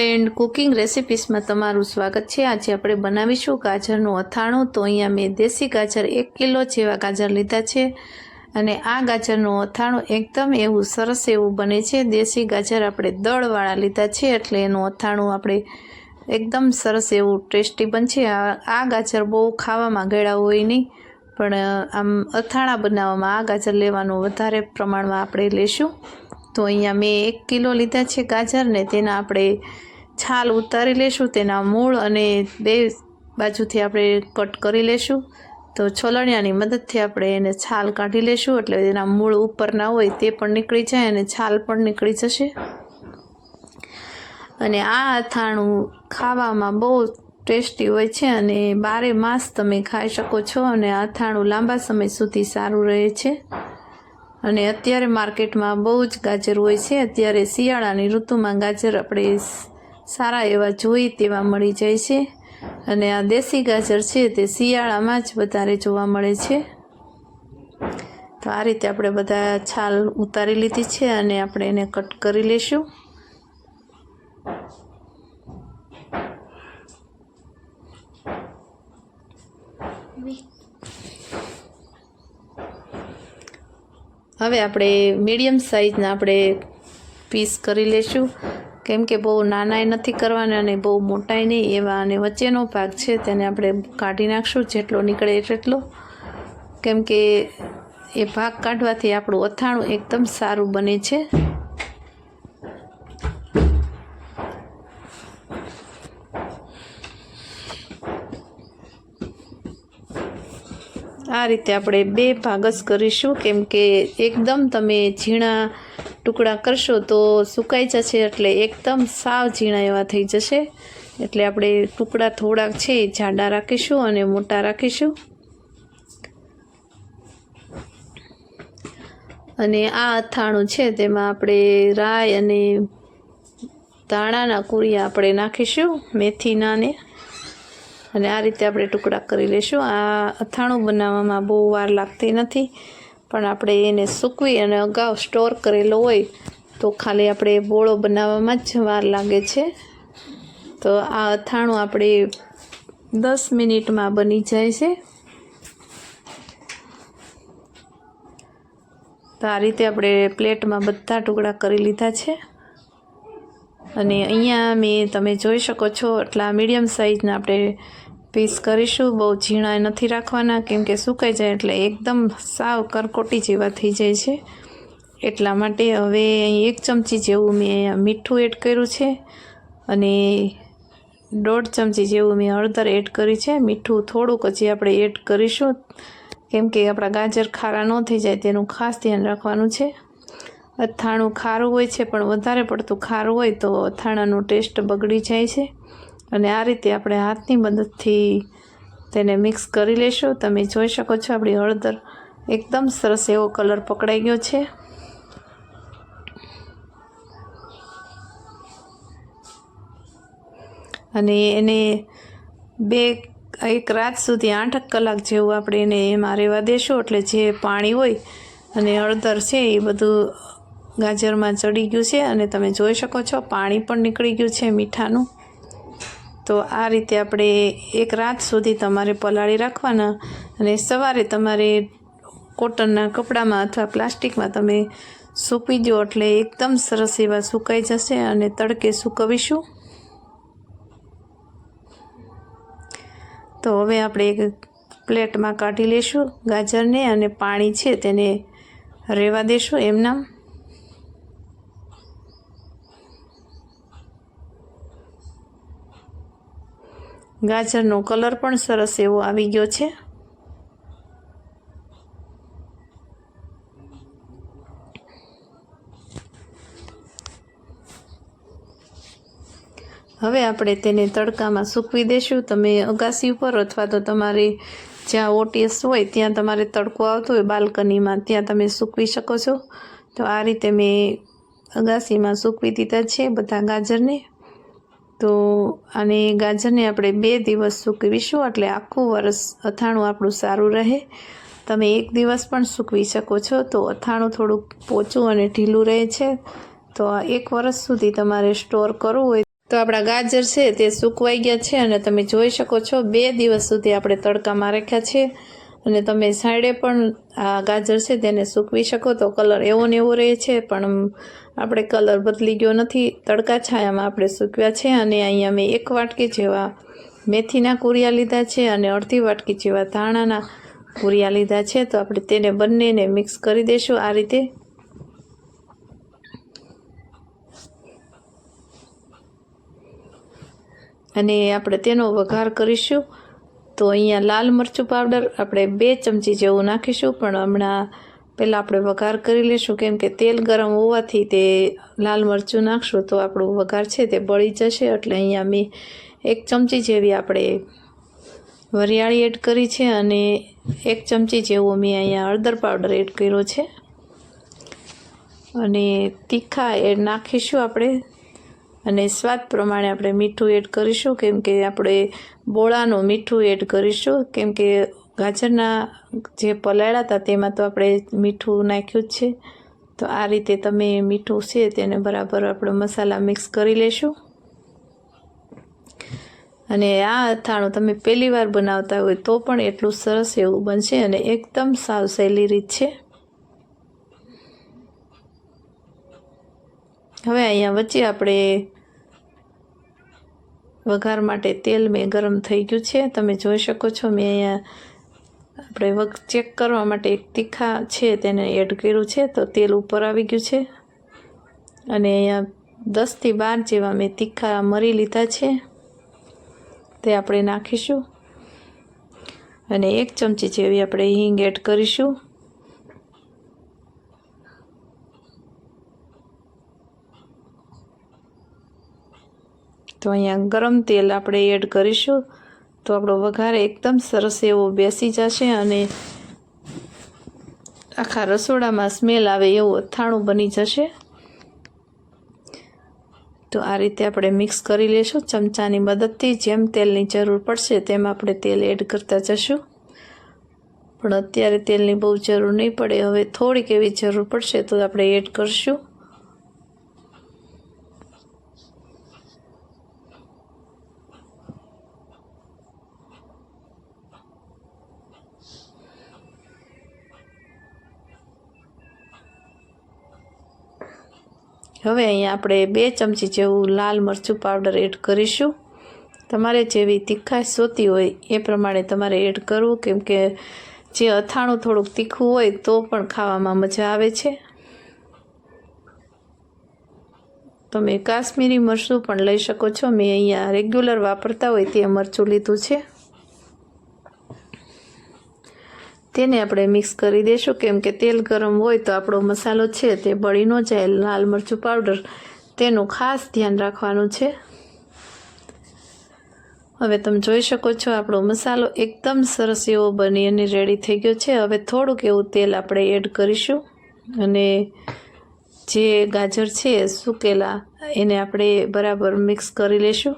Friend cooking રેસિપીસમાં તમારું સ્વાગત છે. આજે આપણે બનાવીશું ગાજરનું અથાણું. તો અહીંયા મેં દેશી ગાજર એક કિલો જેવા ગાજર લીધા છે અને આ ગાજરનું અથાણું એકદમ એવું સરસ એવું બને છે. દેશી ગાજર આપણે દળવાળા લીધા છે એટલે એનું અથાણું આપણે એકદમ સરસ એવું ટેસ્ટી બનશે. આ આ ગાજર બહુ ખાવામાં ગળા હોય નહીં, પણ આમ અથાણા બનાવવામાં આ ગાજર લેવાનું વધારે પ્રમાણમાં આપણે લેશું. તો અહીંયા મેં એક કિલો લીધા છે ગાજર ને તેના આપણે છાલ ઉતારી લેશું, તેના મૂળ અને બે બાજુથી આપણે કટ કરી લેશું. તો છોલણિયાની મદદથી આપણે એને છાલ કાઢી લેશું, એટલે એના મૂળ ઉપરના હોય તે પણ નીકળી જાય અને છાલ પણ નીકળી જશે. અને આ અથાણું ખાવામાં બહુ ટેસ્ટી હોય છે અને બારે માસ તમે ખાઈ શકો છો અને અથાણું લાંબા સમય સુધી સારું રહે છે. અને અત્યારે માર્કેટમાં બહુ જ ગાજર હોય છે. અત્યારે શિયાળાની ઋતુમાં ગાજર આપણે સારા એવા જોઈ તેવા મળી જાય છે. અને આ દેશી ગાજર છે તે શિયાળામાં જ વધારે જોવા મળે છે. તો આ રીતે આપણે બધા છાલ ઉતારી લીધી છે અને આપણે એને કટ કરી લઈશું હવે આપણે મીડિયમ સાઇઝના આપણે પીસ કરી લેશું. કેમ કે બહુ નાનાય નથી કરવાના અને બહુ મોટાય નહીં, એવા અને વચ્ચેનો ભાગ છે, તેને આપણે કાઢી નાખશું, જેટલો નીકળે એટલો. કેમ કે એ ભાગ કાઢવાથી આપણું અથાણું એકદમ સારું બને છે. આ રીતે આપણે બે ભાગ જ કરીશું, કેમ કે એકદમ તમે ઝીણા ટુકડા કરશો તો સુકાઈ જશે એટલે એકદમ સાવ ઝીણા એવા થઈ જશે. એટલે આપણે ટુકડા થોડાક છે જાડા રાખીશું અને મોટા રાખીશું. અને આ અથાણું છે તેમાં આપણે રાઈ અને ધાણાના કુરિયા આપણે નાખીશું, મેથીનાને. અને આ રીતે આપણે ટુકડા કરી લઈશું. આ અથાણું બનાવવામાં બહુ વાર લાગતી નથી. પણ આપણે એને સૂકવી અને અગાઉ સ્ટોર કરેલો હોય તો ખાલી આપણે બોળો બનાવવામાં જ વાર લાગે છે. તો આ અથાણું આપણે દસ મિનિટમાં બની જાય છે. તો આ રીતે આપણે પ્લેટમાં બધા ટુકડા કરી લીધા છે. અને અહીંયા મેં તમે જોઈ શકો છો, એટલા મીડિયમ સાઇઝના આપણે પીસ કરીશું. બહુ ઝીણા નથી રાખવાના, કેમ કે સુકાઈ જાય એટલે એકદમ સાવ કરકોટી જેવા થઈ જાય છે. એટલા માટે હવે અહીં એક ચમચી જેવું મેં મીઠું એડ કર્યું છે અને દોઢ ચમચી જેવું મેં હળદર એડ કરી છે. મીઠું થોડુંક હજી આપણે એડ કરીશું, કેમ કે આપણા ગાજર ખારા ન થઈ જાય તેનું ખાસ ધ્યાન રાખવાનું છે. અથાણું ખારું હોય છે, પણ વધારે પડતું ખારું હોય તો અથાણાનો ટેસ્ટ બગડી જાય છે. અને આ રીતે આપણે હાથની મદદથી તેને મિક્સ કરી લેશું. તમે જોઈ શકો છો આપણી હળદર એકદમ સરસ એવો કલર પકડાઈ ગયો છે. અને એને બે, એક રાત સુધી આઠ કલાક જેવું આપણે એને એમાં રહેવા દેશું. એટલે જે પાણી હોય અને હળદર છે એ બધું ગાજરમાં ચડી ગયું છે. અને તમે જોઈ શકો છો પાણી પણ નીકળી ગયું છે મીઠાનું. તો આ રીતે આપણે એક રાત સુધી તમારે પલાળી રાખવાના અને સવારે તમારે કોટનના કપડામાં અથવા પ્લાસ્ટિકમાં તમે સૂકવી દો એટલે એકદમ સરસ એવા સુકાઈ જશે અને તડકે સૂકવીશું. તો હવે આપણે એક પ્લેટમાં કાઢી લેશું ગાજરને અને પાણી છે તેને રહેવા દેશું એમનામ ગાજરનો કલર પણ સરસ એવો આવી ગયો છે. હવે આપણે તેને તડકામાં સૂકવી દેશું. તમે અગાસી ઉપર અથવા તો તમારે જ્યાં ઓટીએસ હોય ત્યાં તમારે તડકો આવતો હોય બાલ્કનીમાં, ત્યાં તમે સૂકવી શકો છો. તો આ રીતે મેં અગાસીમાં સૂકવી દીધા છે બધા ગાજરને. તો અને ગાજરને આપણે બે દિવસ સૂકવીશું એટલે આખું વરસ અથાણું આપણું સારું રહે. તમે એક દિવસ પણ સૂકવી શકો છો તો અથાણું થોડુંક પોચું અને ઢીલું રહે છે. તો એક વર્ષ સુધી તમારે સ્ટોર કરવું હોય તો આપણા ગાજર છે તે સૂકવાઈ ગયા છે અને તમે જોઈ શકો છો બે દિવસ સુધી આપણે તડકામાં રાખ્યા છે. અને તમે સાઈડે પણ આ ગાજર છે તેને સૂકવી શકો તો કલર એવો ને એવો રહે છે, પણ આપણે કલર બદલી ગયો નથી. તડકા છાયામાં આપણે સૂકવ્યા છે અને અહીંયા મેં એક વાટકી જેવા મેથીના કુરિયા લીધા છે અને અડધી વાટકી જેવા ધાણાના કુરિયા લીધા છે. તો આપણે તેને બંનેને મિક્સ કરી દઈશું આ રીતે. અને આપણે તેનો વઘાર કરીશું. તો અહીંયા લાલ મરચું પાવડર આપણે બે ચમચી જેવું નાખીશું, પણ હમણાં પહેલાં આપણે વઘાર કરી લઈશું, કેમ કે તેલ ગરમ હોવાથી તે લાલ મરચું નાખશું તો આપણું વઘાર છે તે બળી જશે. એટલે અહીંયા મેં એક ચમચી જેવી આપણે વરિયાળી એડ કરી છે અને એક ચમચી જેવો મેં અહીંયા હળદર પાવડર એડ કર્યો છે. અને તીખા એડ નાખીશું આપણે. અને સ્વાદ પ્રમાણે આપણે મીઠું એડ કરીશું, કેમ કે આપણે બોળાનું મીઠું એડ કરીશું, કેમ કે ગાજરના જે પલાળ્યા હતા તેમાં તો આપણે મીઠું નાખ્યું જ છે. તો આ રીતે તમે મીઠું છે તેને બરાબર આપણે મસાલા મિક્સ કરી લેશું. અને આ અથાણું તમે પહેલી વાર બનાવતા હોય તો પણ એટલું સરસ એવું બનશે અને એકદમ સાવ સહેલી રીત છે. હવે અહીંયા વચ્ચે આપણે વઘાર માટે તેલ મેં ગરમ થઈ ગયું છે. તમે જોઈ શકો છો, મેં અહીંયા આપણે વગ ચેક કરવા માટે એક તીખા છે તેને એડ કર્યું છે, તો તેલ ઉપર આવી ગયું છે. અને અહીંયા દસથી બાર જેવા મેં તીખા મરી લીધા છે. તે આપણે નાખીશું. અને એક ચમચી જેવી આપણે હિંગ એડ કરીશું. તો અહીંયા ગરમ તેલ આપણે એડ કરીશું. તો આપણો વઘાર એકદમ સરસ એવો બેસી જશે અને આખા રસોડામાં સ્મેલ આવે એવું અથાણું બની જશે. તો આ રીતે આપણે મિક્સ કરી લેશું ચમચાની મદદથી. જેમ તેલની જરૂર પડશે તેમ આપણે તેલ એડ કરતા જશું. પણ અત્યારે તેલની બહુ જરૂર નહીં પડે. હવે થોડીક એવી જરૂર પડશે તો આપણે એડ કરશું. હવે અહીંયા આપણે બે ચમચી જેવું લાલ મરચું પાવડર એડ કરીશું. તમારે જેવી તીખાશ જોતી હોય એ પ્રમાણે તમારે એડ કરવું, કેમ કે જે અથાણું થોડુંક તીખું હોય તો પણ ખાવામાં મજા આવે છે. તમે કાશ્મીરી મરચું પણ લઈ શકો છો. મેં અહીંયા રેગ્યુલર વાપરતા હોય તે મરચું લીધું છે. તેને આપણે મિક્સ કરી દઈશું કેમ કે તેલ ગરમ હોય તો આપણો મસાલો છે તે બળી ન જાય. લાલ મરચું પાવડર તેનું ખાસ ધ્યાન રાખવાનું છે. હવે તમે જોઈ શકો છો આપણો મસાલો એકદમ સરસ એવો બની અને રેડી થઈ ગયો છે. હવે થોડુંક એવું તેલ આપણે એડ કરીશું. અને જે ગાજર છે સૂકેલા, એને આપણે બરાબર મિક્સ કરી લેશું.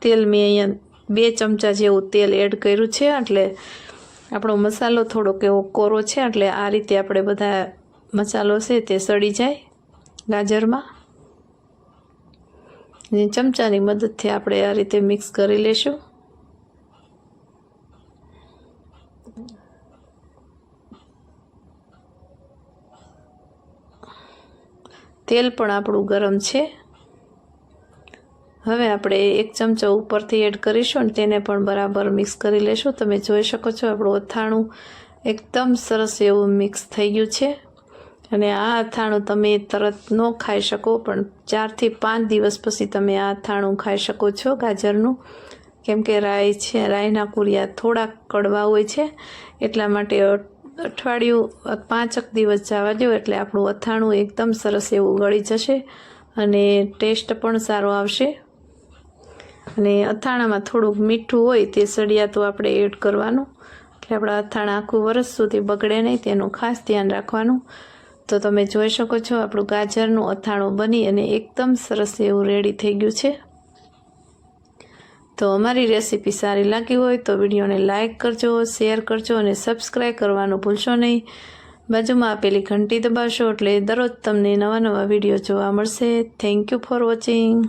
તેલ મેં અહીંયા બે ચમચા જેવું તેલ એડ કર્યું છે, એટલે આપણો મસાલો થોડોક એવો કોરો છે, એટલે આ રીતે આપણે બધા મસાલો છે તે સડી જાય ગાજરમાં. અને ચમચાની મદદથી આપણે આ રીતે મિક્સ કરી લેશું. તેલ પણ આપણું ગરમ છે. હવે આપણે એક ચમચો ઉપરથી એડ કરીશું અને તેને પણ બરાબર મિક્સ કરી લેશું. તમે જોઈ શકો છો આપણું અથાણું એકદમ સરસ એવું મિક્સ થઈ ગયું છે. અને આ અથાણું તમે તરત ન ખાઈ શકો, પણ ચારથી પાંચ દિવસ પછી તમે આ અથાણું ખાઈ શકો છો ગાજરનું. કેમ કે રાઈ છે, રાઈના કુરિયા થોડાક કડવા હોય છે, એટલા માટે અઠવાડિયું પાંચક દિવસ જવા દો એટલે આપણું અથાણું એકદમ સરસ એવું ગળી જશે અને ટેસ્ટ પણ સારો આવશે. અને અથાણામાં થોડુંક મીઠું હોય તે સળિયાતું આપણે એડ કરવાનું. એટલે આપણા અથાણા આખું વરસ સુધી બગડે નહીં, તેનું ખાસ ધ્યાન રાખવાનું. તો તમે જોઈ શકો છો, આપણું ગાજરનું અથાણું બની અને એકદમ સરસ એવું રેડી થઈ ગયું છે. તો અમારી રેસીપી સારી લાગી હોય તો વિડીયોને લાઇક કરજો શેર કરજો અને સબસ્ક્રાઈબ કરવાનું ભૂલશો નહીં. બાજુમાં આપેલી ઘંટી દબાવશો એટલે દરરોજ તમને નવા નવા વીડિયો જોવા મળશે. Thank you for watching